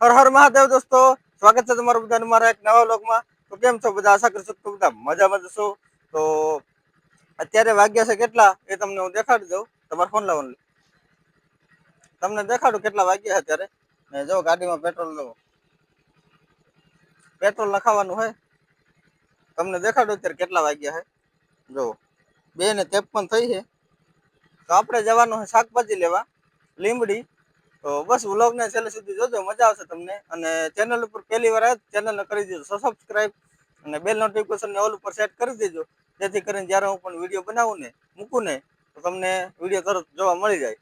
હર હર મહાદેવ દોસ્તો, સ્વાગત છે તમારું બધાનું મારા એક નવા વ્લોગમાં. તો કેમ છો બધા? આશા કરશો તો બધા મજામાં જશો તો અત્યારે વાગ્યા છે કેટલા? એ તમને હું દેખાડી દઉં. તમારો ફોન લાવવાનું. તમને દેખાડું કેટલા વાગ્યા અત્યારે? ને જો ગાડીમાં પેટ્રોલ લો પેટ્રોલ નખાવાનું હોય. તમને દેખાડું અત્યારે કેટલા વાગ્યા છે. જો, બે ને ત્રેપન થઈ છે. તો આપણે જવાનું છે શાકભાજી લેવા લીમડી તો બસ વ્લોગને છેલ્લે સુધી જોજો, મજા આવશે તમને. અને ચેનલ ઉપર પહેલી વાર આવે ચેનલને કરી દેજો સબસ્ક્રાઈબ અને બેલ નોટિફિકેશન ઓલ ઉપર સેટ કરી દેજો. જેથી કરીને જ્યારે હું પણ વીડિયો બનાવું ને, મૂકું ને, તો તમને વીડિયો તરત જોવા મળી જાય.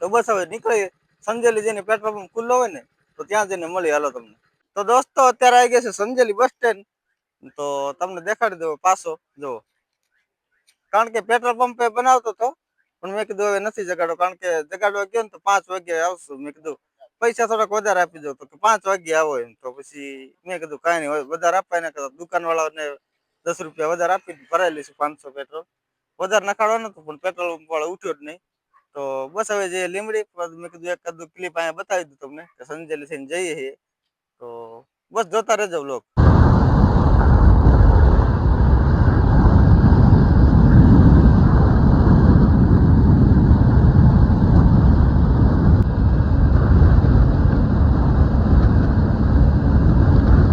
તો બસ હવે નીકળી સંજેલી જઈને પેટ્રોલ પંપ ખુલ્લો હોય ને, તો ત્યાં જઈને મળી હાલો તમને. તો દોસ્તો, અત્યારે આવી ગયા છે સંજેલી બસ સ્ટેન્ડ તો તમને દેખાડી દઉં પાછો. જુઓ. કારણ કે પેટ્રોલ પંપે બનાવતો હતો પણ મેં કીધું હવે નથી જગાડો, કારણ કે જગાડવા ગયો ને તો પાંચ વાગે આવશું. મેં કીધું, પૈસા થોડાક વધારે આપી દો. તો પાંચ વાગ્યે આવો એમ. તો પછી મેં કીધું, કાંઈ નહીં વધારે અપાય ને દુકાન વાળાને દસ રૂપિયા વધારે આપી ભરાઈ લઈશું, પાંચસો પેટ્રોલ. વધારે નખાડવાનું નતું, પણ પેટ્રોલ વાળો ઉઠ્યો જ નહીં. તો બસ હવે જે લીમડી મેં કીધું, એક કદું ક્લિપ અહીંયા બતાવી દઉં તમને, કે સંજેલી થઈને જઈએ છીએ. તો બસ જોતા રહેજો લોક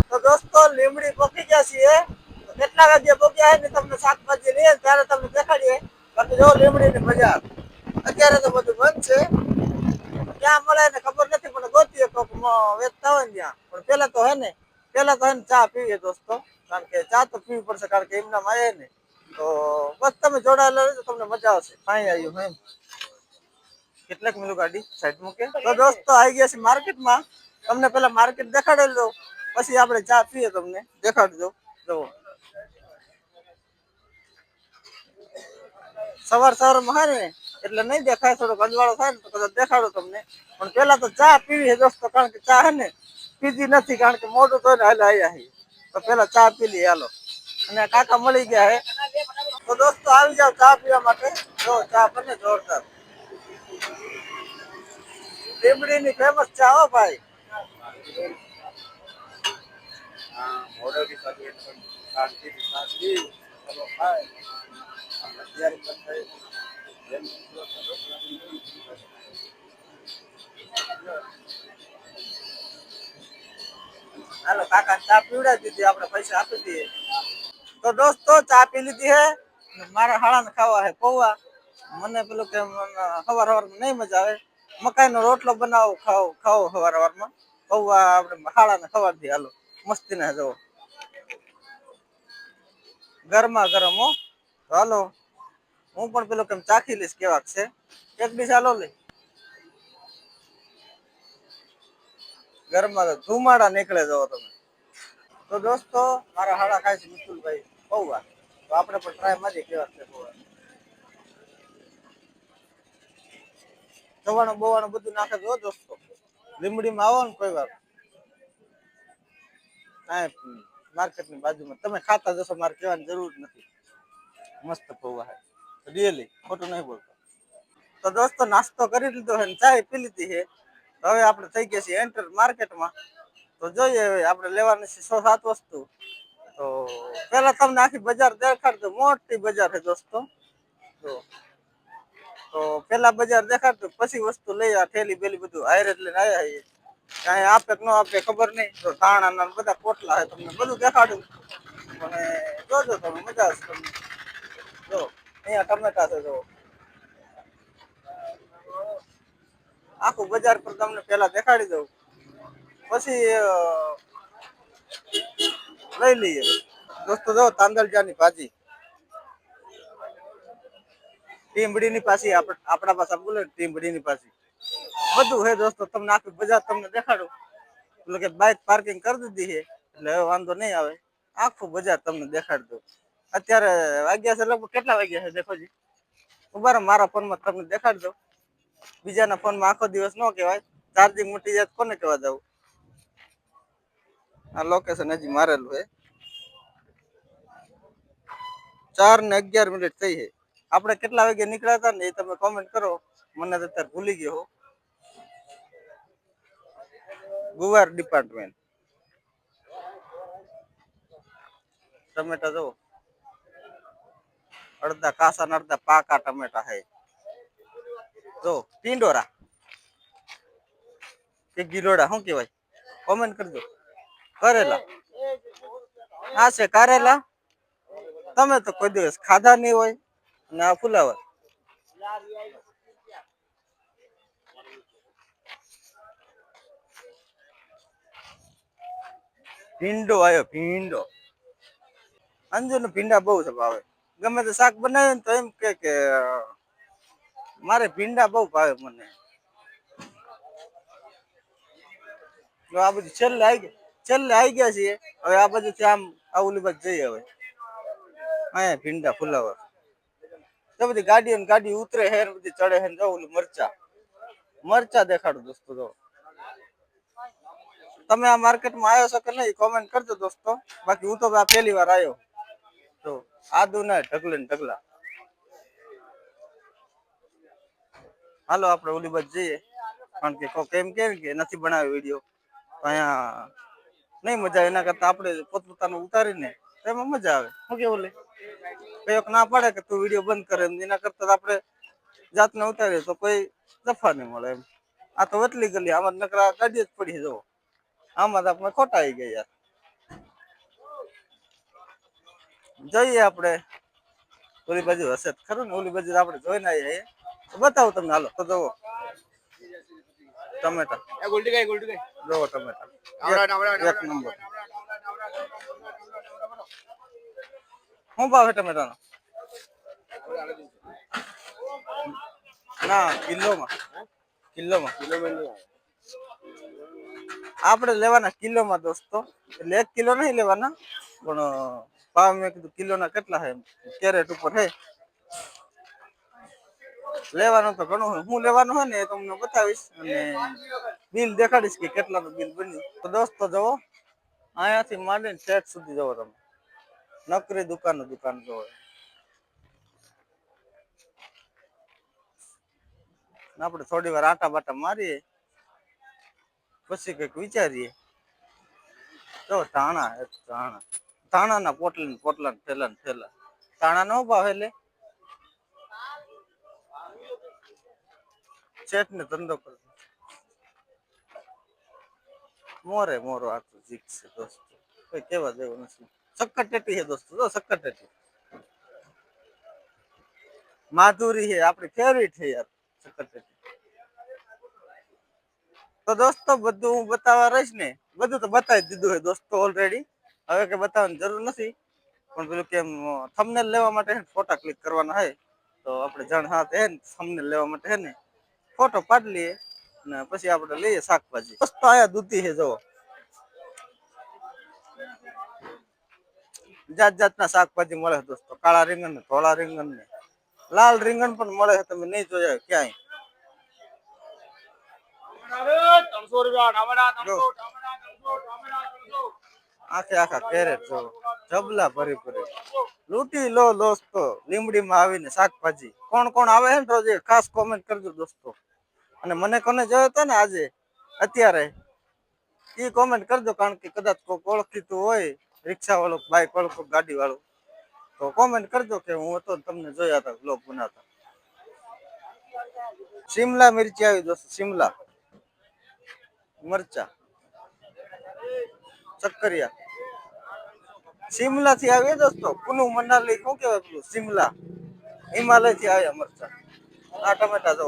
તો દોસ્તો લીમડી પહોંચી ગયા છીએ તો કેટલા વાગે પહોંચ્યા છે ને તમને શાકભાજી લઈએ ત્યારે તમને દેખાડીએ. બાકી જો લીમડી ની બજાર. અત્યારે તો બધું બંધ છે. ક્યાં મળે ને ખબર નથી, પણ ગોતીએ કોક વેચતા હોય ને ત્યાં. પણ પેલા તો હે ને, પેલા તો હે ને ચા પીવીએ દોસ્તો. કારણ કે ચા તો પીવી પડશે, કારણ કે એમના માં ને. તો બસ તમે જોડાયેલા રહેજો, તમને મજા આવશે. કઈ આવ્યું એમ કેટલાક મિલું ગાડી સાઈડ મૂકે. તો દોસ્તો આવી ગયા છે માર્કેટમાં. તમને પેલા માર્કેટ દેખાડેલું પછી આપણે ચા પીએ તમને. દેખાડજો. જુઓ. સવાર સવારમાં માં ને એટલે નહીં દેખાય થોડોક અંજવાળો થાય ને તો કદાચ દેખાડો તમને. પણ પેલા તો ચા પીવી છે દોસ્તો, કારણ કે ચા હે ને પીધી નથી, કારણ કે મોટું તો હાલ આવ્યા છે તો પેલા ચા પી લઈએ હાલો. અને કાકા મળી ગયા હે. તો દોસ્તો, આવી જાવ ચા પીવા માટે. જો, ચા બને જોરદાર. લીમડીની ફેમસ ચા હો ભાઈ. હાલો, કાકા, ચા પીવડાવી દીધી, આપણે પૈસા આપી દઈએ. તો દોસ્તો, ચા પી લીધી હે? ને મારા હાળાને ખાવા હે, પૌવા. મને પેલું કે સવાર હવારમાં નહીં મજા આવે. મકાઈનો રોટલો બનાવો, ખાઓ ખાઓ સવાર સવારમાં પૌવા આપણે હાળાને ખવાર દઈએ, હાલો. મસ્તી ના જવો. ગરમા ગરમ, હો. હાલો. હું પણ પેલો કેમ ચાખી લઈશ કેવાક છે. એક ડીશ લો લઈ. ઘરમાં તો ધુમાડા નીકળે જવો તમે. તો દોસ્તો, મારા હાડા ખાય છે મિતુલભાઈ પૌવા. તો આપણે પણ ટ્રાય મારી કેવા છે પૌવા. બોવાણું બધું નાખે જો દોસ્તો. લીમડીમાં આવો ને કોઈ વાર. માર્કેટની બાજુમાં. તમે ખાતા જશો, મારે કહેવાની જરૂર નથી. મસ્ત પૌવા રિયલી ખોટું નહીં બોલતો. તો દોસ્તો, નાસ્તો કરી લીધો છે ચાય પી લીધી છે. હવે આપણે થઈ ગયા છીએ એન્ટર માર્કેટમાં. તો જોઈએ હવે આપણે લેવાની છે સો સાત વસ્તુ. તો પેલા તમને આખી બજાર દેખાડતો મોટી બજાર છે દોસ્તો. તો તો પેલા બજાર દેખાડતો પછી વસ્તુ લઈ આ થેલી બેલી બધું હાયરે લઈને આવ્યા છીએ. કાંઈ આપે ન આપે ખબર નહીં. તો ધાણા બધા પોટલા છે. તમને બધું દેખાડું. અને જોજો તમે મજા આવશે તમને. જો. અહીંયા ટમેટા છે જો આખું બજાર પર તમને પેલા દેખાડી દઉં. પછી અ, લઈ લઈએ. દોસ્તો જો તાંદલજાની ભાજી. ટીમડીની પાછી આપ- આપણા પાસે બોલે ને ટીમડીની પાછી. બધું હે દોસ્તો તમને આખી બજાર તમને દેખાડું. એટલે કે બાઇક પાર્કિંગ કરી દીધી છે એટલે હવે વાંધો નહીં આવે. આખું બજાર તમને દેખાડી દઉં. અત્યારે વાગ્યા છે લગભગ કેટલા વાગ્યા છે દેખો જી ઊભા રહો, મારા ફોનમાં તમને દેખાડી દઉં. બીજાના ફોનમાં આખો દિવસ ન કહેવાય. ચાર્જિંગ મૂટી જાય તો કોને કહેવા જવું? આ લોકેશન હજી મારેલું છે. ચાર ને અગિયાર મિનિટ થઈ છે. આપણે કેટલા વાગે નીકળ્યા હતા ને એ તમે કોમેન્ટ કરો. મને તો અત્યારે ભૂલી ગયો હો. ગુવાર ડિપાર્ટમેન્ટ ટમેટા જો અડધા કાસા ને અડધા પાકા ટમેટા હે. જો, ટીંડોરા. કે ગિલોડા, શું કહેવાય? કોમેન્ટ કરજો. કરેલા. આ છે કારેલા. તમે તો કોઈ દિવસ ખાધા નહીં હોય. અને આ ફુલાવર. ભીંડો આવ્યો ભીંડો. અંજુ ભીંડા બહુ છે ભાવે. ગમે તે શાક બનાવે ને તો એમ કે કે, મારે ભીંડા બહુ ભાવે મને. આ બધું છેલ્લે આવી ગયા, છેલ્લે આવી ગયા છીએ. હવે આ બધું આમ આ બાજુ જઈએ હવે. અહીંયા ભીંડા ફુલાવર. તો બધી ગાડીઓ ગાડી ઉતરે હે બધી ચડે હે જો ઓલું મરચા. મરચા દેખાડો દોસ્તો જો. તમે આ માર્કેટમાં આવ્યો છો કે નહીં? કોમેન્ટ કરજો દોસ્તો. બાકી હું તો આ પહેલી વાર આવ્યો તો આદુ ના ઢગલે. ને ઢગલા હાલો આપણે ઓલી બાજુ જઈએ. કારણ કે કોક એમ કે કે નથી બનાવ્યો વીડિયો. અહીંયા નહીં મજા એના કરતા આપણે પોતપોતાનું ઉતારીને તો એમાં મજા આવે. શું કેવું લે? કયોક ના પાડે કે તું વીડિયો બંધ કરે એના કરતા તો આપણે જાતને ઉતારીએ તો કોઈ દફા નહીં મળે એમ. આ તો વટલી ગલી આમાં નકરા ગાડી જ પડી જવો આમાં તો આપણે ખોટા આવી ગયા. યાર જોઈએ આપણે. ઓલી બાજુ હશે ખરું ને? ઓલી બાજુ આપણે જોઈને આવીએ તો બતાવું તમને હાલો તો જોવો. ટમેટા. જોવો ટમેટા. એક નંબર. શું ભાવ ટમેટાનો? ના કિલ્લોમાં. કિલ્લોમાં. આપણે લેવાના કિલોમાં દોસ્તો. એટલે એક કિલો નહીં લેવાના પણ ભાવ મેં કીધું, કિલોના કેટલા છે કેરેટ ઉપર છે લેવાનું તો ઘણું હોય. હું લેવાનું હોય ને એ તમને બતાવીશ અને બિલ દેખાડીશ કે કેટલાનું બિલ બન્યું. તો દોસ્તો જુઓ, અહીંયાથી માંડીને સેટ સુધી જુઓ તમે. નકરી દુકાન દુકાન જુઓ. આપણે થોડી વાર આટા બાટા મારીએ, પછી કંઈક વિચારીએ. તો ધાણા હે, ધાણા. ધાણાના પોટલા પોટલા થેલા થેલા. ધાણા નો ભાવ એટલે ચેટ ને ધંધો કરો. મોરે મોરો આ તો જીક છે દોસ્તો. કોઈ કેવા જેવું નથી. સક્કર ટેટી છે દોસ્તો. જો સક્કર ટેટી. માધુરી છે, આપણી ફેવરિટ છે યાર સક્કર ટેટી. તો દોસ્તો, બધું હું બતાવવા રહીશ ને. બધું તો બતાવી દીધું છે દોસ્તો ઓલરેડી હવે કે બતાવવાની જરૂર નથી. પણ પેલું કેમ થમને લેવા માટે ફોટા ક્લિક કરવાના હોય તો આપણે જણ હાથ હે થમને લેવા માટે હે ને ફોટો પાડી લઈએ ને પછી આપણે લઈએ શાકભાજી. દોસ્તો આયા દૂધી હે જો જાત જાતના શાકભાજી મળે દોસ્તો. કાળા રીંગણ ને ધોળા રીંગણ ને. લાલ રીંગણ પણ મળે છે તમે નહીં જોયા ક્યાંય. ત્રણસો રૂપિયા આખે આખા કેરેટ જો જબલા ભરી ભરી. લૂંટી લો દોસ્તો લીમડીમાં આવીને શાકભાજી. કોણ કોણ આવે છે ને રોજે? ખાસ કોમેન્ટ કરજો દોસ્તો. અને મને કોને જોયો હતો ને આજે? અત્યારે. એ કોમેન્ટ કરજો કારણ કે કદાચ કોઈ ઓળખીતું હોય રિક્ષા વાળો બાઇક વાળો કોઈ ગાડી વાળો તો કોમેન્ટ કરજો કે હું હતો તમને જોયા હતા બ્લોગ બનાવતા. શિમલા મિરચી આવી દોસ્તો, શિમલા. મરચા. ચક્કરિયા શિમલા થી આવ્યા દોસ્તો કુનુ મનાલી શું કહેવાય પેલું? શિમલા. હિમાલયથી આવ્યા મરચા આ ટમેટા જો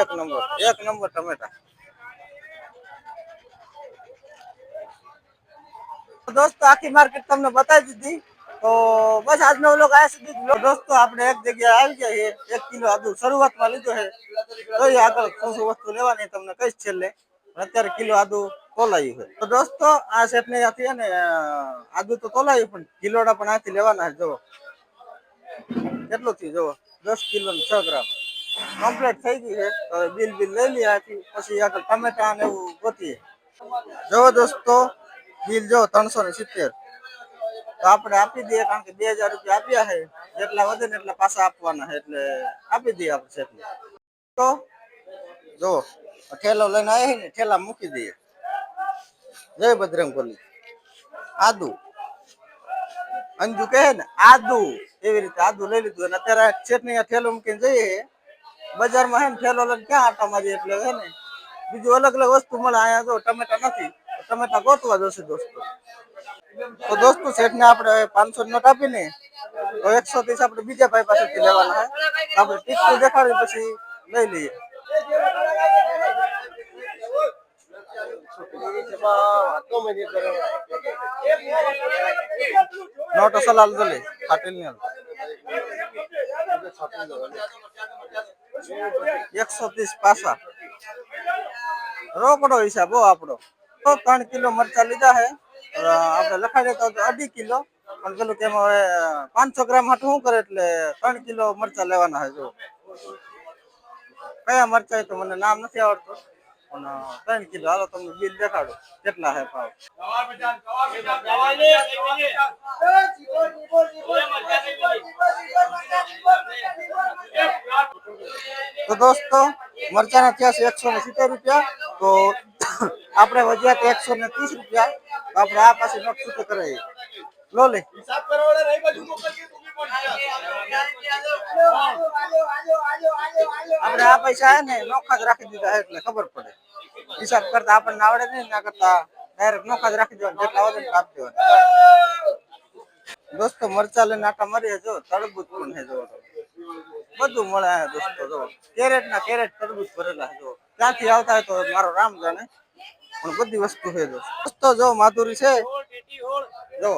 એક નંબર એક નંબર ટમેટા. દોસ્તો, આખી માર્કેટ તમને બતાવી દીધી. તો બસ આજનો વ્લોગ આયા સુધી જ. દોસ્તો, આપણે એક જગ્યાએ આવી ગયા છે એક કિલો આદુ શરૂઆતમાં લીધો છે. જોઈએ આગળ શું શું વસ્તુ લેવાની એ તમને કહીશ છેલ્લે. પણ અત્યારે કિલો આદુ તોલાયું છે. તો દોસ્તો, આ શેઠ ને આથી છે ને આદુ તો તોલાયું પણ કિલોડા પણ આથી લેવાના છે, જુઓ. કેટલું થયું, જુઓ. દસ કિલો છ ગ્રામ. કમ્પ્લીટ થઈ ગઈ છે. બિલ બિલ લઈ લઈએ આથી, પછી આગળ ટમેટા ને એવું ગોતીએ. જુઓ દોસ્તો, બિલ જો ત્રણસો ને સિત્તેર. તો આપણે આપી દઈએ, કારણ કે બે હજાર રૂપિયા આપ્યા છે. જેટલા વધે ને એટલા પાછા આપવાના છે, એટલે આપી દઈએ આપણે શેઠને. તો જો ઠેલો લઈને આવી ને ઠેલા મૂકી દઈએ. જય બજરંગ બલી. આદુ. અંજુ કહે ને, આદુ. એવી રીતે આદુ લઈ લીધું. અને અત્યારે ચટણી ઠેલો મૂકીને જઈએ. બજારમાં હે ને ઠેલો લઈને ક્યાં આટા મારી એટલે હે ને, બીજું અલગ અલગ વસ્તુ મળે. અહીંયા જો ટમેટા નથી. ટમેટા ગોતવા જશે દોસ્તો. તો દોસ્તો શેઠને આપણે પાંચસો નોટ આપીને, તો એકસો ત્રીસ આપણે બીજા ભાઈ પાસેથી લેવાના હે. આપણે ટીકું દેખાડી પછી લઈ લઈએ. નોટ સલાલ আলদলে ખાટેલ নিয়ে એકસો ત્રીસ પાસા. રોકડો હિસાબ હો આપણો. તો ત્રણ કિલો મરચા લીધા હે. અ, લખાઈ દેતા તો અઢી કિલો. પણ પેલું કેમ હવે પાંચસો ગ્રામ હાટું શું કરે એટલે ત્રણ કિલો મરચા લેવાના છે જો કયા મરચા તો મને નામ નથી આવડતું. બિલ દેખાડો. કેટલા હે ભાવ. તો દોસ્તો, મરચાના થયા છે એકસો ને સિત્તેર રૂપિયા. તો આપણે વધ્યા તો એકસો ને ત્રીસ રૂપિયા. આપણે આ પાસે નોટ છૂટો કરાવીએ લો લે. હિસાબ પણ આપણે આ પૈસા હે ને નોખા જ રાખી દીધા એટલે ખબર પડે. હિસાબ કરતા આપણને આવડે નહીં, ના કરતા ડાયરેક્ટ નોખા જ રાખી દેવાના, જેટલા વધારે કાપી દોસ્તો, મરચા લઈને આટા મરીએ જો, તરબૂચ પણ છે જો. બધું મળે દોસ્તો, જો. કેરેટ ના કેરેટ તરબૂચ ભરેલા જો. ક્યાંથી આવતા હોય તો મારો રામ જાણે. પણ બધી વસ્તુ છે જો દોસ્તો જો માધુરી છે જો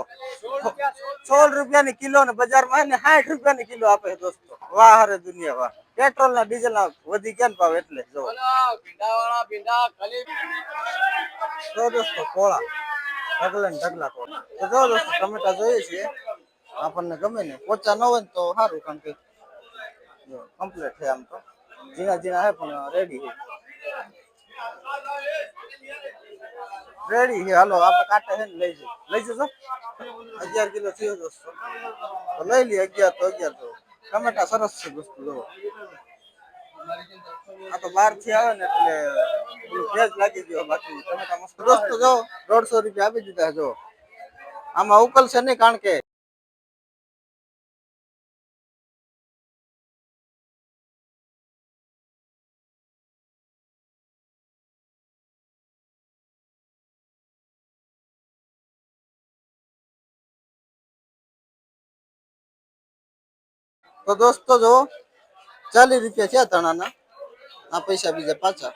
સોળ રૂપિયાની કિલો ને બજારમાં ને સાઠ રૂપિયાની કિલો આપે છે દોસ્તો વાહ હરે દુનિયા વાહ પેટ્રોલ ના ડીઝલ ના વધી ગયા ને ભાવ એટલે જો ભીંડાવાળા ભીંડા ખાલી જો દોસ્તો, કોળા. ઢગલા ને ઢગલા કોળા. તો જો દોસ્તો ટમેટા જોઈએ છીએ આપણને ગમે ને. પોચા ન હોય ને તો સારું, કારણ કે જો કમ્પ્લીટ છે આમ તો. ઝીણા ઝીણા હે પણ રેડી છે રેડી છે હાલો, આપણે કાંટે છે ને લઈ જઈએ. લઈ જશો? અગિયાર કિલો થયો દોસ્તો તો લઈ લઈએ અગિયાર તો અગિયાર તો. ટમેટા સરસ છે દોસ્તો જોવો આ તો બારથી આવે ને એટલે ભેજ લાગી ગયો બાકી. ટમેટા મસ્ત. દોસ્તો જો, દોઢસો રૂપિયા આપી દીધા, જો. આમાં ઉકલશે નહીં કારણ કે તો દોસ્તો જો ચાલીસ રૂપિયા છે ધણાના. આ પૈસા બીજા પાછા.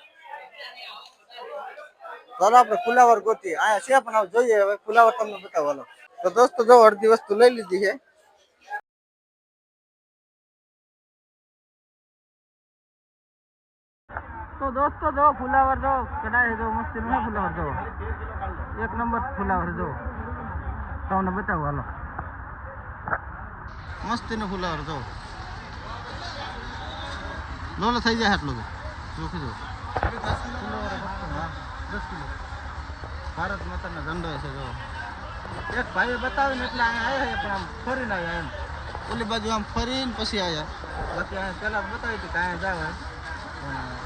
ચાલો આપણે ફુલાવર ગોતી અહીંયા છે પણ હવે જોઈએ, હવે ફુલાવર તમને બતાવવાનો તો દોસ્તો જો અડધી વસ્તુ લઈ લીધી છે. તો દોસ્તો જો ફુલાવર જો કડાય જો મસ્તી નું ફુલાવર જો એક નંબર ફુલાવર જો તમને બતાવો હાલો મસ્તી નું ફુલાવર જો લોલો થઈ જાય આટલું જોખી જો દસ કિલો ભારત માતાનો ઝંડો છે જો એક ભાઈએ બતાવીને એટલે અહીંયા આવ્યા પણ આમ ફરીને આવ્યા એમ. ઓલી બાજુ આમ ફરીને પછી આવ્યા. બાકી અહીંયા પહેલા બતાવી હતી કે અહીંયા જાવ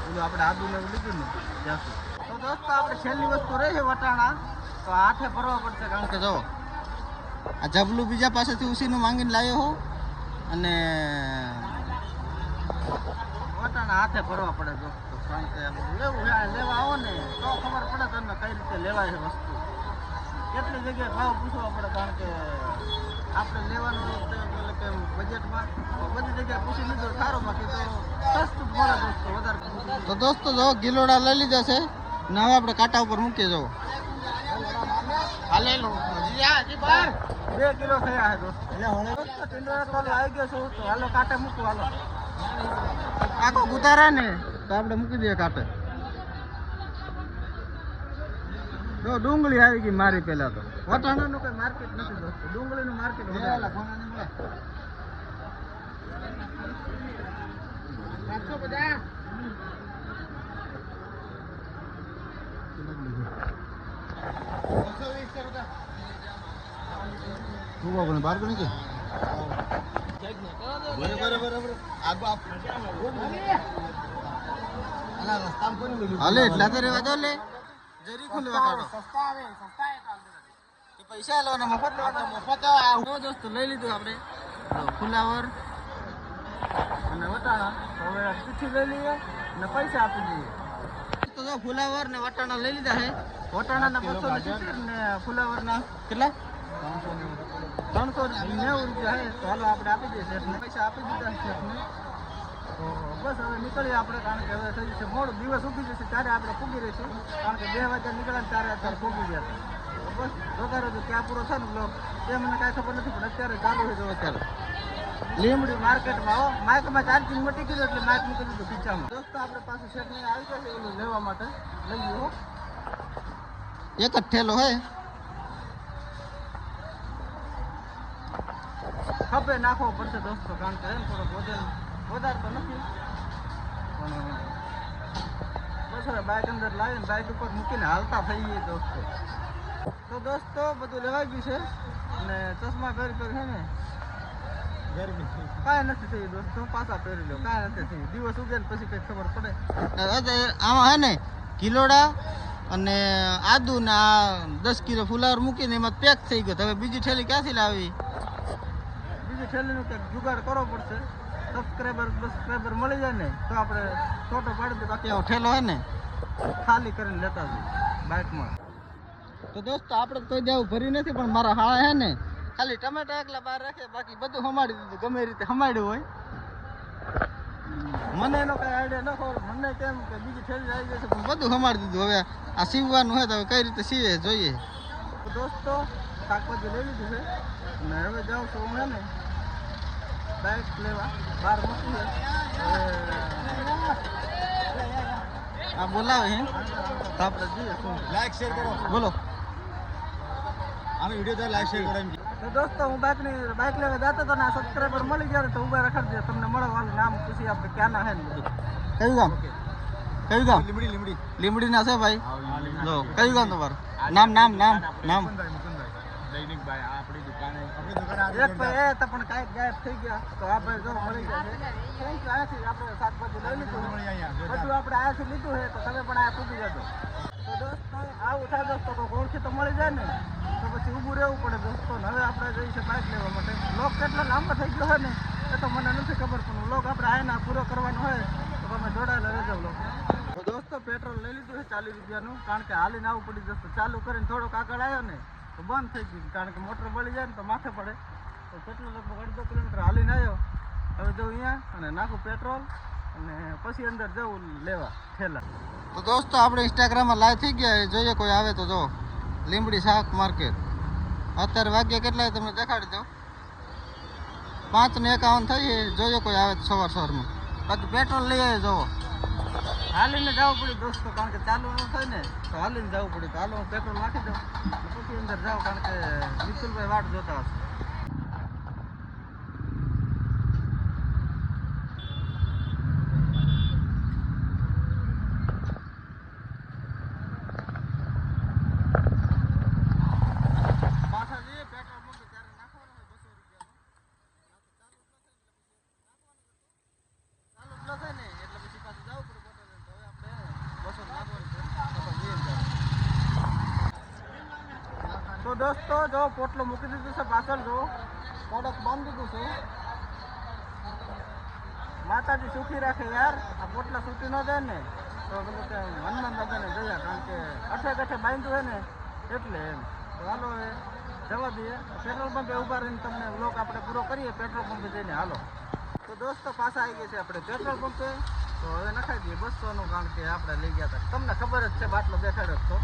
ઓલું આપણે આદુ ને એવું લીધું ને, ત્યાંથી. તો દોસ્તો, આપણે છેલ્લી વસ્તુ રહી વટાણા. તો હાથે ભરવા પડશે, કારણ કે જો આ જબલું બીજા પાસેથી ઉસીનું માંગીને લાવ્યો હો. અને પોતાના હાથે ભરવા પડે દોસ્તો કારણ કે લેવું લેવા આવો ને તો ખબર પડે તમને કઈ રીતે લેવાય છે વસ્તુ. કેટલી જગ્યાએ ભાવ પૂછવા પડે કારણ કે આપણે લેવાનું એટલે કે બજેટમાં બધી જગ્યાએ પૂછી લીધું સારું બાકી તો સસ્તું મળે દોસ્તો વધારે. તો દોસ્તો જો ગિલોડા લઈ લીધા છે. ને હવે આપણે કાંટા ઉપર મૂકીએ લઈ હાલે બે કિલો થયા છે દોસ્તો. ટીંડોળા આવી ગયો છું તો હાલો કાંટે મૂકું હાલો. આખો ગુતારે ને? તો આપણે મૂકી દઈએ કાંટે. જો ડુંગળી આવી ગઈ મારી પેલા તો. વટાણાનું કઈ માર્કેટ નથી દોસ્તો. ડુંગળીનું માર્કેટ વધારે બાર ગણી કે? બરાબર બરાબર આગો આપ હાલે એટલા તો રેવા દો લે. જરી ખુલ્લું કાઢો. સસ્તા આવે સસ્તા આવે કાલ એ પૈસા લેવાના મફત લેવાના મફત આવે. દોસ્તો લઈ લીધું આપણે. ફુલાવર. અને વટાણા. હવે ચિઠ્ઠી લઈ લઈએ ને પૈસા આપી દઈએ. તો જો ફુલાવર ને વટાણા લઈ લીધા છે. વટાણાના બસો ને ફુલાવર ના ફુલાવરના કેટલા? ત્રણસો નેવું રૂપિયા છે તો હાલો આપણે આપી દઈએ શેઠને પૈસા આપી દીધા છે શેઠને તો બસ હવે નીકળીએ આપણે કારણ કે હવે થઈ જશે મોડું દિવસ ઉગી જશે ત્યારે આપણે પૂગી રહીશું કારણ કે બે વાગ્યા નીકળ્યા ને ત્યારે અત્યારે પૂગી ગયા હતા તો બસ જોતા રહેજો ક્યાં પૂરો છે ને બ્લોગ તે મને કાંઈ ખબર નથી પણ અત્યારે ચાલુ છે જો અત્યારે લીમડી માર્કેટમાં હો માઇકમાં ચાર્જિંગ મટી ગયું એટલે માઇક મૂકી દીધું ખીચામાં દોસ્તો આપણે પાસે શેઠને આવી ગયા છે ઓલું લેવા માટે લઈ ગયો એક જ ઠેલો હે ખભે નાખવો પડશે દોસ્તો કારણ કે એમ થોડોક વજન વધારે તો નથી. પણ બસ હવે બાઇક અંદર લાવીને બાઇક ઉપર મૂકીને હાલતા થઈ જઈએ દોસ્તો. તો દોસ્તો બધું લેવાઈ ગયું છે? અને ચશ્મા પહેરી પહેરી છે ને? ગરમી કાંઈ નથી થયું દોસ્તો પાછા પહેરી લો કાંઈ નથી થયું. દિવસ ઉગે ને પછી કંઈક ખબર પડે. આમાં હે ને કિલોડા અને આદુ ને આ દસ કિલો ફુલાવર મૂકીને એમાં પેક થઈ ગયો. હવે બીજી થેલી ક્યાંથી લાવી બીજી થેલીનું કંઈક જુગાડ કરવો પડશે. સબસ્ક્રાઈબર સબસ્ક્રાઈબર મળી જાય ને, તો આપણે ફોટો પાડી દઈએ. બાકી આવો ઠેલો હે ને, ખાલી કરીને લેતા જઈએ બાઇકમાં. તો દોસ્તો, આપણે કોઈ દેવું ભરી નથી, પણ મારા હાળા હે ને, ખાલી ટમેટા એકલા બહાર રાખે, બાકી બધું હમાડી દીધું, ગમે રીતે હમાડ્યું હોય. મને એનો કઈ આઈડિયા ન ખબર, મને કેમ કે બીજી થેલી આવી જશે પણ બધું હમાડી દીધું. હવે આ સીવવાનું હોય તો હવે કઈ રીતે સીવે, જોઈએ. તો દોસ્તો, શાકભાજી લઈ લીધું છે. અને હવે જાઉં હું હે ને બાઇક લેવા બહાર મૂકી છે આ બોલાવે હે. આપણે જોઈએ શું લાઈક શેર કરો. બોલો. આમે વિડિયો તો લાઈક શેર કરો એમ તો દોસ્તો હું બાઇકની બાઇક લેવા જતો હતો ને સબસ્ક્રાઈબર મળી ગયા તો ઊભા રખાડી દે. તમને મળવાનું નામ પૂછી આપણે ક્યાં ના હે ને બધું. કયું ગામ? કયું ગામ? લીમડી લીમડી લીમડી ના છે ભાઈ? જો કયું ગામ તમારું? નામ નામ નામ નામ. દૈનિક ભાઈ આપણી દુકાન એક ભાઈ એ તો પણ કાંઈક ગાયબ થઈ ગયા. તો આ ભાઈ જો મળી ગયા છે. અહીંયાથી આપણે શાકભાજી લઈ લીધું બધું આપણે અહીંયાથી લીધું છે તો તમે પણ આ પૂછી જજો. તો દોસ્તો આવું થાય દોસ્તો તો ગોળખી તો મળી જાય ને. તો પછી ઊભું રહેવું પડે દોસ્તો. હવે આપણે જઈએ છે બાઇક લેવા માટે. લોક કેટલો લાંબો થઈ ગયો હોય ને એ તો મને નથી ખબર પણ લોક આપણે આયના પૂરો કરવાનો હોય તો તમે જોડાયેલા રહેજો લોક દોસ્તો પેટ્રોલ લઈ લીધું છે ચાલીસ રૂપિયાનું કારણ કે હાલીને આવવું પડી જશે. ચાલુ કરીને થોડોક આગળ આવ્યો ને. તો બંધ થઈ ગયું કારણ કે મોટર બળી જાય ને તો માથે પડે. તો કેટલો લગભગ અડધો કિલોમીટર હાલીને આવ્યો. હવે જવું અહીંયા અને નાખું પેટ્રોલ અને પછી અંદર જવું લેવા, ઠેલા. તો દોસ્તો, આપણે ઇન્સ્ટાગ્રામમાં લાઈવ થઈ ગયા. જોઈએ કોઈ આવે તો જો. લીંબડી શાક માર્કેટ અત્યારે વાગ્યા કેટલા તમને દેખાડી દો પાંચ ને એકાવન થઈ જોઈએ કોઈ આવે સવાર સવારમાં. બાકી પેટ્રોલ લઈ આવે જોવો હાલીને જવું પડ્યું દોસ્તો, કારણ કે ચાલુ ન થાય ને, તો હાલીને જવું પડ્યું તો હાલો હું પેટ્રોલ નાખી દઉં, પછી અંદર જાઉં, કારણ કે વિપુલભાઈ વાટ જોતા હશે પાછા જઈએ પેટ્રોલ પંપે ત્યારે નાખવાનું હોય બસો રૂપિયાનું ચાલુ જ ન થાય ને એટલે પછી પાછું જવું પડે બોટલ લઈને. તો હવે આપણે બસો નાખવાનું છે તો તો જઈએ ને ત્યારે. તો દોસ્તો જો પોટલો મૂકી દીધું છે પાછળ જો કડક બાંધી દીધું છે. માતાજી સુખી રાખે યાર. આ પોટલા સુખી ન જાય ને, તો પેલું કે હનુમાન દાદાને જયા, કારણ કે અઠે કઠે બાંધ્યું હોય ને, એટલે એમ. હાલો એ જવા દઈએ. પેટ્રોલ પંપે ઊભા રહીને તમને વ્લોગ આપણે પૂરો કરીએ. પેટ્રોલ પંપે જઈને હાલો. તો દોસ્તો, પાછા આવી ગયા છે આપણે પેટ્રોલ પંપે. તો હવે નખાઈ દઈએ બસોનું, કારણ કે આપણે લઈ ગયા હતા. તમને ખબર જ છે, બાટલો દેખાડ્યો જ તો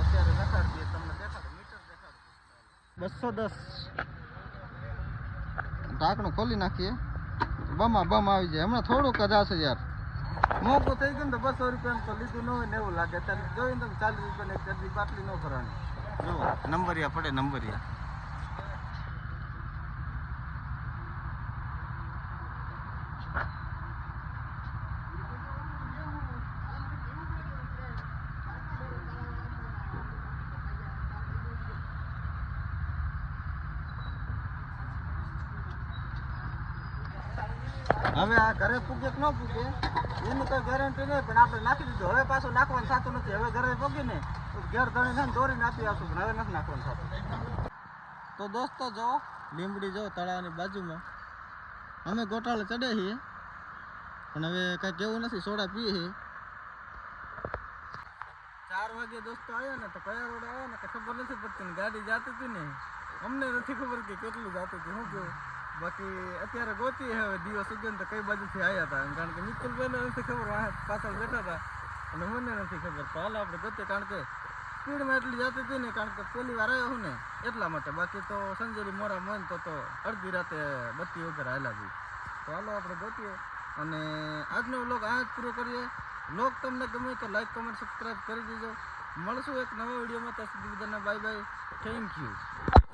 અત્યારે નખાડી દઈએ, તમને દેખાડો. બસો દસ. ઢાંકણું ખોલી નાખીએ. બમા બમ આવી જાય. હમણાં થોડુંક જ આવશે યાર. મોંઘું થઈ ગયું ને તો બસો રૂપિયાનું તો લીધું ન હોય ને એવું લાગે. ત્યારે જોઈને તમે ચાલીસ રૂપિયાની એક બાટલી ન ભરવાની. જુઓ નંબરિયા પડે નંબરિયા. ઘરે પૂગે કે ન પૂગે એની કોઈ ગેરંટી નહીં, પણ આપણે નાખી દીધું. હવે પાછું નાખવાનું થતું નથી. હવે ઘરે પૂગી ને તો ઘેર ધણીને ને દોરીને આપી આવશું પણ હવે નથી નાખવાનું થતું. તો દોસ્તો જો લીમડી જો તળાવની બાજુમાં. અમે ગોટાળે ચડે છીએ, પણ હવે કાંઈ કેવું નથી, સોડા પીએ છીએ. ચાર વાગે દોસ્તો આવ્યા ને, તો કયા રોડ આવ્યા ને કે ખબર નથી પડતી ને, ગાડી જાતી હતી ને. અમને નથી ખબર કે કેટલું જાતું હતું, શું કેવું? બાકી અત્યારે ગોતી હવે ને તો કઈ બાજુથી આવ્યા હતા કારણ કે મિત્તલભાઈને નથી ખબર પાછળ બેઠા હતા અને મને નથી ખબર. તો હાલ આપણે ગોતીએ કારણ કે સ્પીડમાં એટલી જાતી હતી ને, કારણ કે પહેલી વાર આવ્યો હું ને એટલા માટે. બાકી તો સંજેરી મોરા મન તો તો અડધી રાતે બત્તી વગર હાલા હતી તો હાલો આપણે ગોતીએ. અને આજનો વ્લોગ આ જ પૂરો કરીએ. વ્લોગ તમને ગમે તો લાઈક કમેન્ટ સબસ્ક્રાઈબ કરી દેજો. મળશું એક નવા વિડીયોમાં. ત્યાં સુધી બધાને બાય બાય થેન્ક યુ